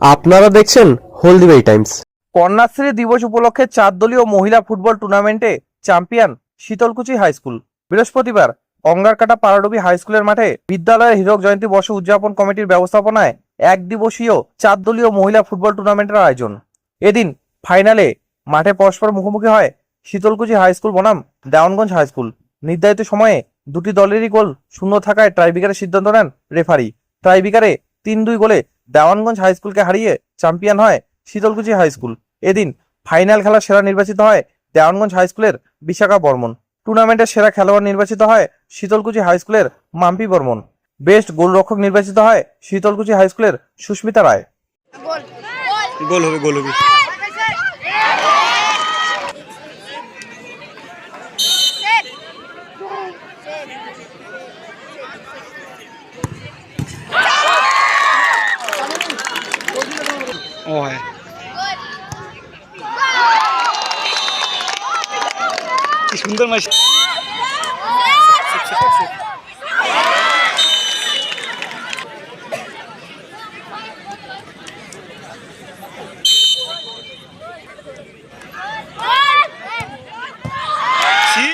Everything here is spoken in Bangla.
আপনারা দেখছেন হলদিবাই টাইমস। কন্যাশ্রী দিবস উপলক্ষে চার দলীয় মহিলা ফুটবল টুর্নামেন্টে চ্যাম্পিয়ন শীতলকুচি হাই স্কুল। বৃহস্পতিবার অঙ্গারকাটা পারাডবি হাই স্কুলের মাঠে বিদ্যালয়ের হীরক জয়ন্তী বর্ষ উদযাপন কমিটির ব্যবস্থাপনায় এক দিবসীয় চার দলীয় মহিলা ফুটবল টুর্নামেন্টের আয়োজন। এদিন ফাইনালে মাঠে পরস্পর মুখোমুখি হয় শীতলকুচি হাই স্কুল বনাম দেওয়ানগঞ্জ হাই স্কুল। নির্ধারিত সময়ে দুটি দলেরই গোল শূন্য থাকায় ট্রাইবিকারের সিদ্ধান্ত নেন রেফারি। ট্রাইবিকারে তিন দুই গোলে দেওয়ানগঞ্জ হাই স্কুলকে হারিয়ে চ্যাম্পিয়ন হয় শীতলকুচি হাই স্কুল এদিন ফাইনাল খেলার সেরা নির্বাচিত হয় দেওয়ানগঞ্জ হাই স্কুলের বিশাখা বর্মন। টুর্নামেন্টের সেরা খেলোয়াড় নির্বাচিত হয় শীতলকুচি হাই স্কুলের মাম্পি বর্মন। বেস্ট গোলরক্ষক নির্বাচিত হয় শীতলকুচি হাই স্কুলের সুস্মিতা রায়। গোল হবে গোল হবে। वो है सुंदर मशीन